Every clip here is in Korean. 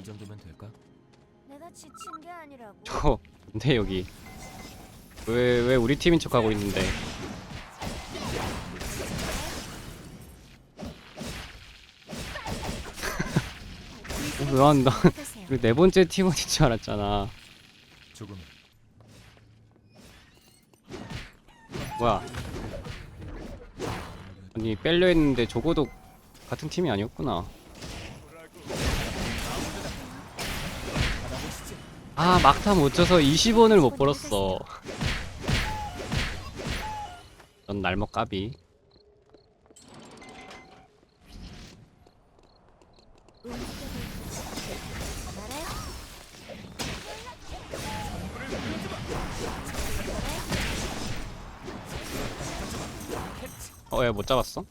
이 정도면 될까? 내가 지친 게 아니라고. 저 근데 여기 왜 왜 우리 팀인 척 하고 있는데 왜안나 하세요. 네 번째 팀원인 줄 알았잖아 조금 뭐야 아니 뺄려 했는데 적어도 같은 팀이 아니었구나 아 막타 못 쳐서 20원을 못 벌었어 넌 날먹 까비 말해. 어야 못 잡았어?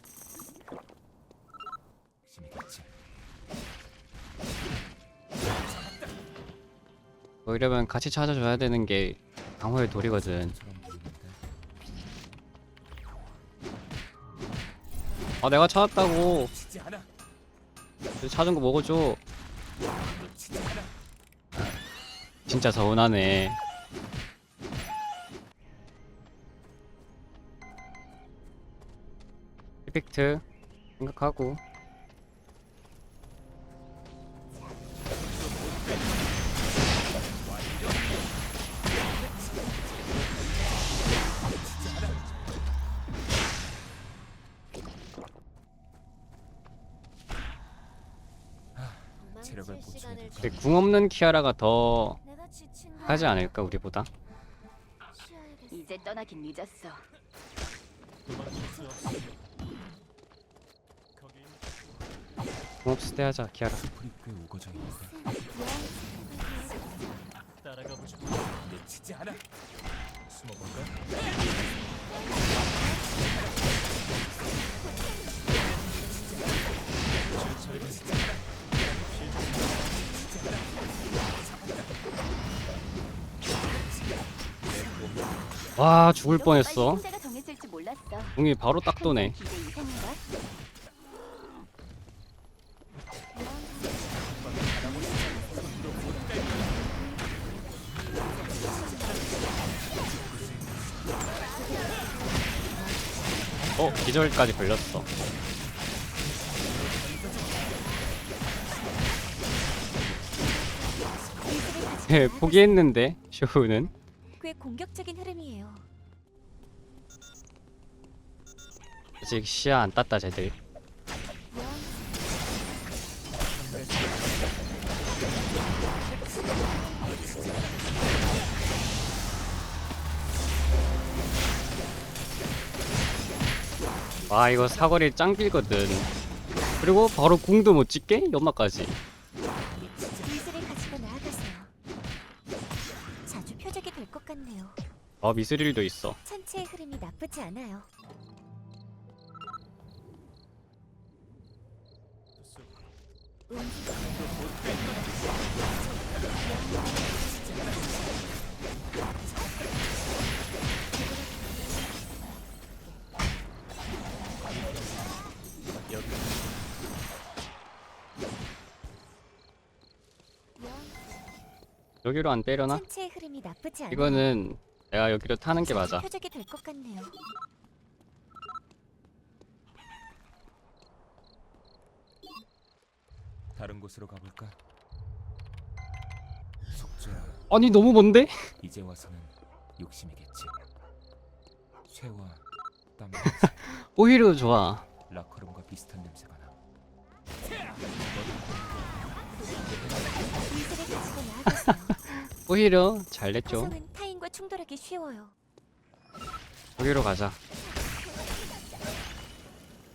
뭐 이러면 같이 찾아줘야 되는 게 강호의 돌이거든. 아 내가 찾았다고. 찾은 거 먹어줘. 진짜 서운하네 이펙트 생각하고 근데 궁 없는 키아라가 더 하지. 않을까 우리보다. 이제 떠나긴 늦었어. 궁 없을 때 하자 키아라. 따라가. 놓치지 않아. 숨어볼까? 와 죽을 뻔했어. 궁이 바로 딱 도네? 어 기절까지 걸렸어 예 포기했는데 쇼우는 꽤 공격적인 흐름이에요. 아직 시야 안 땄다 쟤들 와 이거 사거리 짱 길거든 그리고 바로 궁도 못 찍게? 연막까지 어 미스릴도 있어 천체의 흐름이 나쁘지 않아요. 여기로 안 때려나? 천체의 흐름이 나쁘지 않아요. 이거는 내가 여기로 타는 게 맞아 표적이 될 것 같네요. 다른 곳으로 가볼까? 속죄야. 아니 너무 먼데? 이제 와서는 욕심이겠지. 쇠와 땀, 오히려 좋아 라커룸과 비슷한 냄새가 나. 미술을 가지고 나아가세요. 오히려 잘 냈죠 화성은 충돌하기 쉬워요. 여기로 가자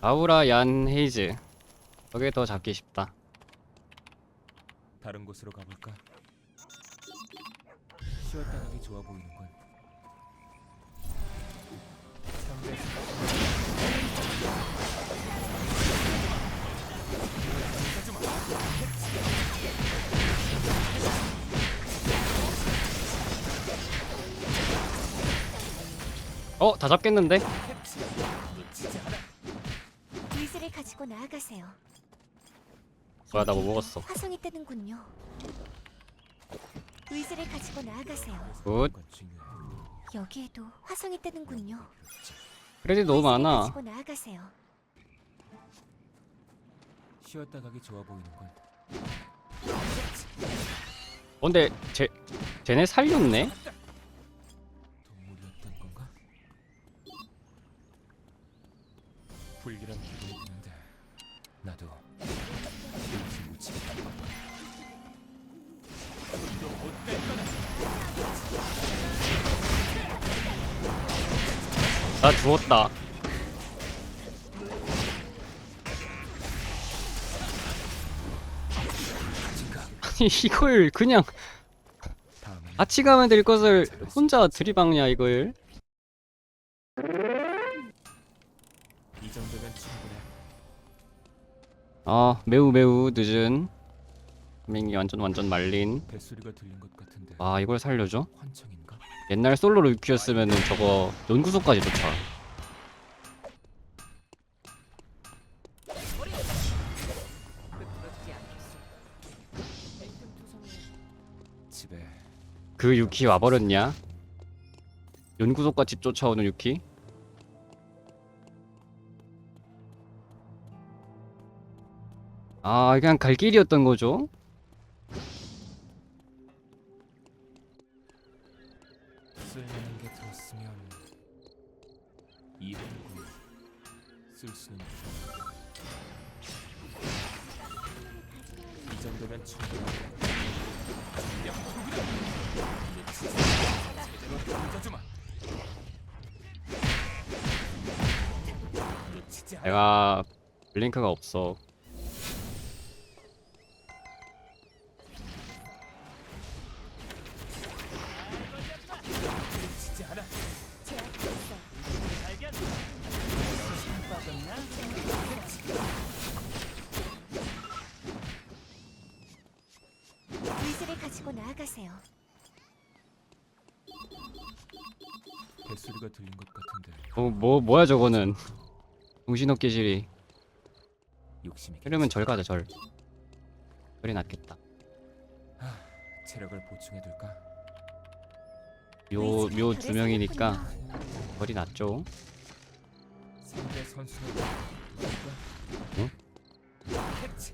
아우라 얀 헤이즈 여기 더 잡기 쉽다 다른 곳으로 가볼까? 쉬었다 가기 좋아 보이는군. 어? 다 잡겠는데? 미술을 가지고 나아가세요. 뭐야 나 뭐 먹었어 화성이 뜨는군요. 의지를 가지고 나아가세요. 굿. 여기에도 화성이 뜨는군요. 크레딧 너무 의지를 많아 가지고 나아가세요. 쉬었다 가기 좋아 보이는 건 어, 근데 쟤 쟤네 살렸네 죽었다 아니 이걸 그냥 같이 가면 될 것을 혼자 들이박냐 이걸. 아 매우 매우 늦은 민이 완전 완전 말린 아 이걸 살려줘? 옛날 솔로로 유키였으면은 저거 연구소까지 쫓아 집에 그 유키 와버렸냐? 연구소까지 쫓아오는 유키? 아 그냥 갈 길이었던 거죠? 이 정도면. 명품이다. 내가 블링크가 없어 나아가세요. 뱃소리가 들린 것 같은데 어, 뭐 뭐야 저거는 정신없게 지리 욕심이 이러면 절 가자 절 절이 낫겠다 체력을 보충해 둘까? 요 의지가 묘 결에 두 명이니까. 절이 낫죠 상대 선수는 누굴까? 응? 캐치.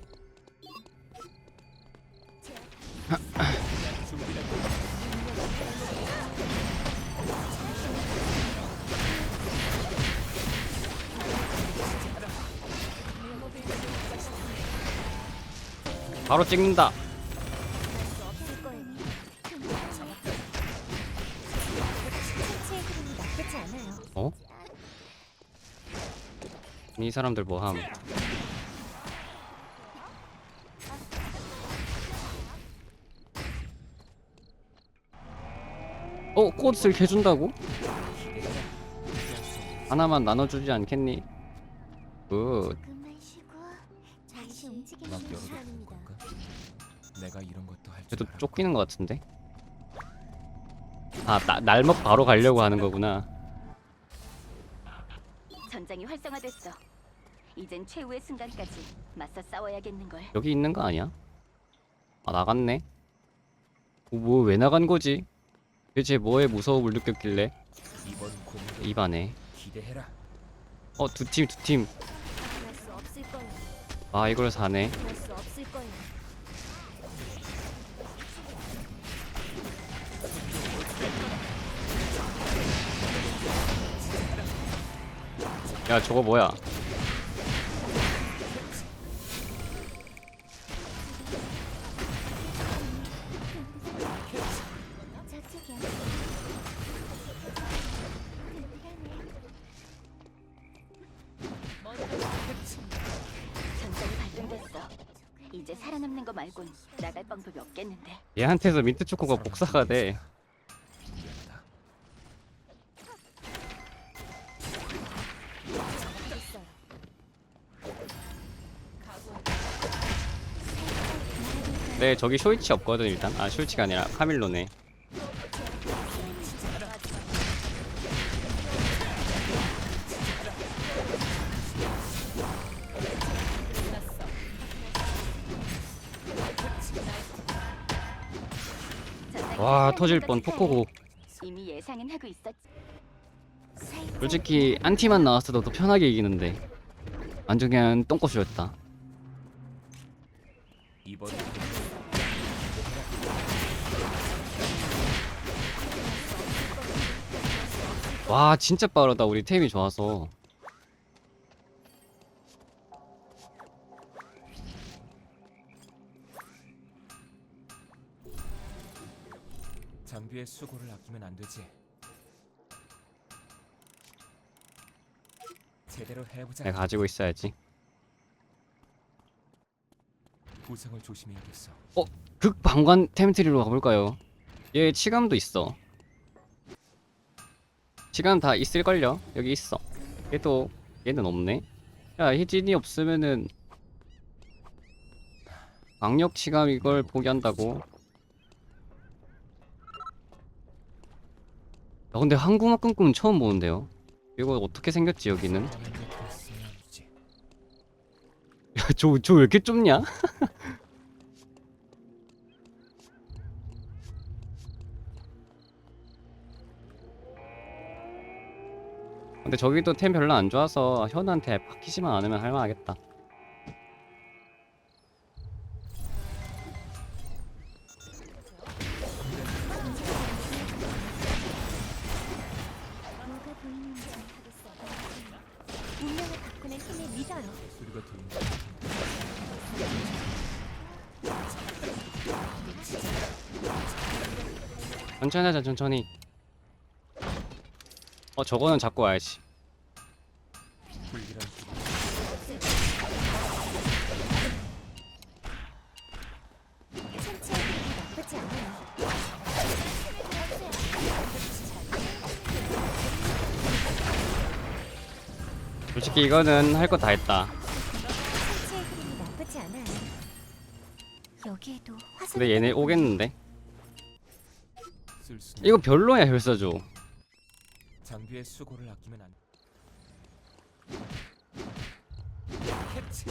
바로 찍는다. 어? 이 사람들 뭐함 꽃을 해준다고? 하나만 나눠주지 않겠니? 굿 조금만 쉬고 다시 움직이는 막 열어도 되는 시간입니다. 건가? 내가 이런 것도 할 줄 그래도 알아. 쫓기는 것 같은데? 아 나, 날먹 바로 가려고 하는 거구나 전장이 활성화됐어. 이젠 최후의 순간까지 맞서 싸워야겠는 걸. 여기 있는 거 아니야? 아 나갔네 뭐 왜 나간 거지? 대체 뭐에 무서움을 느꼈길래 입안에 기대해라. 어두 팀 두팀 없을 거예요. 아 이걸 사네. 야 저거 뭐야 말곤 나갈 방법이 없겠는데. 얘한테서 민트 초코가 복사가 돼. 네 저기 쇼이치 없거든 일단 아 쇼이치가 아니라 카밀로네 터질 뻔 포코고. 이미 예상은 하고 있었지. 솔직히 안티만 나왔어도 더 편하게 이기는데 완전 그냥 똥꼬쇼였다. 이번 와 진짜 빠르다. 우리 템이 좋아서 장비의 수고를 아끼면 안 되지. 제대로 해보자. 내가 가지고 있어야지 부상을 조심해야겠어. 극방관 템트리로 가볼까요? 얘 치감도 있어 치감 다 있을걸요? 여기 있어 얘도 얘는 없네 야 희진이 없으면은 강력 치감 이걸 포기한다고 야 근데 한국어 끈끈 처음 보는데요 이거 어떻게 생겼지 여기는 야 저 저 왜 이렇게 좁냐? 근데 저기도 템 별로 안 좋아서 현우한테 바뀌지만 않으면 할만하겠다. 천천히 하자 천천히. 어 저거는 잡고 와야지. 솔직히 이거는 할 거 다 했다. 여기에도 화살. 근데 얘네 오겠는데? 쓸수 이거 별로야 혈사조. 장비의 수고를 아끼면 안. 캐치.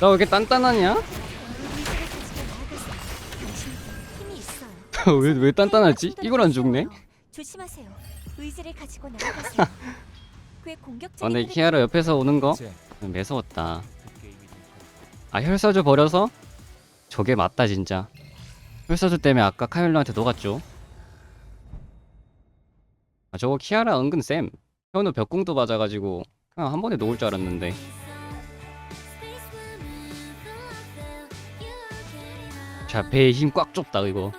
나 왜 이렇게 단단하냐? 왜 왜 단단하지? 이걸 안 죽네? 조심하세요. 의지를 가지고 나아가세요. 공격적인 아 근데 키아라 옆에서 오는 거제 매서웠다. 아 혈사조 버려서? 저게 맞다 진짜. 혈사조 때문에 아까 카멜로한테 녹았죠. 아 저거 키아라 은근 쌤. 현우 벽궁도 맞아가지고 그냥 한 번에 녹을 줄 알았는데. 자 배에 힘 꽉 줬다 이거.